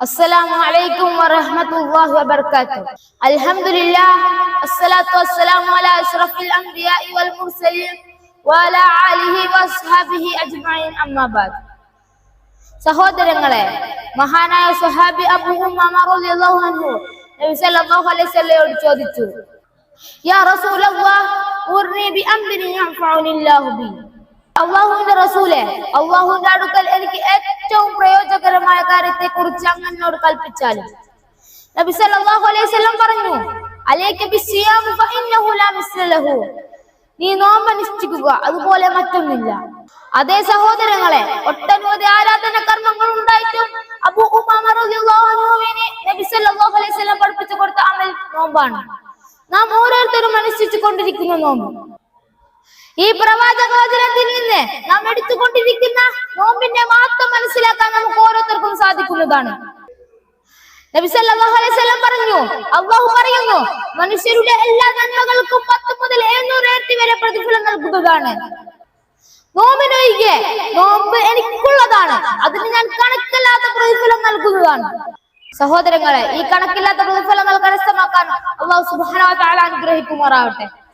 السلام عليكم ورحمة الله وبركاته الحمد لله الصلاة والسلام على أشرف الأنبياء والمرسلين وعلى آله وأصحابه أجمعين أما بعد സഹോദരങ്ങളെ മഹാനായ സുഹാബി അബൂ ഉമാമ റളിയല്ലാഹു അൻഹു നബി സല്ലല്ലാഹു അലൈഹി വസല്ലമയോട് ചോദിച്ചു യാ റസൂലല്ലാഹ് ഉർനി ബി അംരിൻ യൻഫഉനി അല്ലാഹു ബി അള്ളാഹുവിന്റെ റസൂലെ അള്ളാഹുവിന്റെ അടുക്കൽ എനിക്ക് ഏറ്റവും പ്രയോജനകരമായ കാര്യത്തെ കുറിച്ച് അങ്ങ് എന്നോട് കൽപ്പിച്ചാലും. നബി സല്ലല്ലാഹു അലൈഹി വസല്ലം പറഞ്ഞു അലൈക ബിസ്സിയാം ഫഇന്നഹു ലാ നീ നോമ്പ് അനുഷ്ഠിക്കുക അതുപോലെ മറ്റൊന്നില്ല അതേ സഹോദരങ്ങളെ ഒട്ടനവധി ആരാധന കർമ്മങ്ങൾ ഉണ്ടായിട്ടും അബൂ ഉമാമ റളിയല്ലാഹു അൻഹുവിനെ നബി സല്ലല്ലാഹു അലൈഹി വസല്ലം പഠിപ്പിച്ചു കൊടുത്ത അമൽ നോമ്പാണ്. നാം ഓരോരുത്തരും അനുഷ്ഠിച്ചു കൊണ്ടിരിക്കുന്ന നോമ്പ്. ഈ പ്രവാചക നിന്ന് നാം എടുത്തുകൊണ്ടിരിക്കുന്ന നോമ്പിന്റെ മാത്രം മനസ്സിലാക്കാൻ നമുക്ക് ഓരോരുത്തർക്കും സാധിക്കുന്നതാണ്. പറഞ്ഞു അള്ളാഹു പറയുന്നു മനുഷ്യരുടെ എല്ലാ നന്മകൾക്കും പത്ത് മുതൽ എഴുന്നൂറ് ഇരട്ടി വരെ പ്രതിഫലം നൽകുന്നതാണ്. നോമ്പിനൊഴികെ നോമ്പ് എനിക്കുള്ളതാണ്. അതിന് ഞാൻ കണക്കില്ലാത്ത പ്രതിഫലം നൽകുന്നതാണ്. സഹോദരങ്ങളെ ഈ കണക്കില്ലാത്ത പ്രതിഫലങ്ങൾ കരസ്ഥമാക്കാൻ അള്ളാഹു തആല അനുഗ്രഹിക്കുമാറാവട്ടെ.